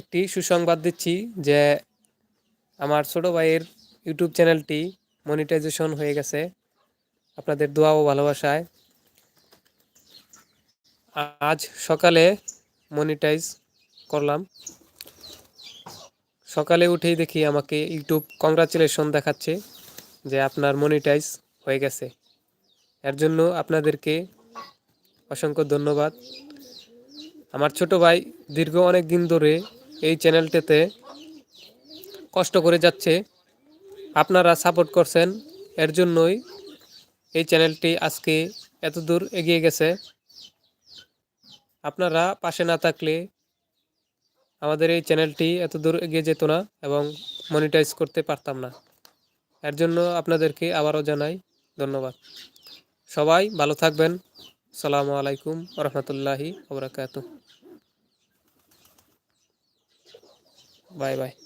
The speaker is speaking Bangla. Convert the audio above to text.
একটি সুসংবাদ দিচ্ছি যে আমার ছোট ভাইয়ের ইউটিউব চ্যানেলটি মনিটাইজেশন হয়ে গেছে। আপনাদের দোয়া ও ভালোবাসায়। আজ সকালে মনিটাইজ করলাম। সকালে উঠেই দেখি আমাকে ইউটিউব কংগ্রাচুলেশন দেখাচ্ছে যে আপনার মনিটাইজ হয়ে গেছে। এর জন্য আপনাদেরকে অসংখ্য ধন্যবাদ। আমার ছোট ভাই দীর্ঘ অনেক দিন ধরে এই চ্যানেলটাতে কষ্ট করে যাচ্ছে। আপনারা সাপোর্ট করছেন, এর জন্যই এই চ্যানেলটি আজকে এত দূর এগিয়ে গেছে। আপনারা পাশে না থাকলে আমাদের এই চ্যানেলটি এত দূর এগিয়ে যেত না এবং মনিটাইজ করতে পারতাম না। এর জন্য আপনাদেরকে আবারও জানাই ধন্যবাদ। সবাই ভালো থাকবেন। সালামু আলাইকুম রহমতুল্লাহি ওবরাকাতু bye bye.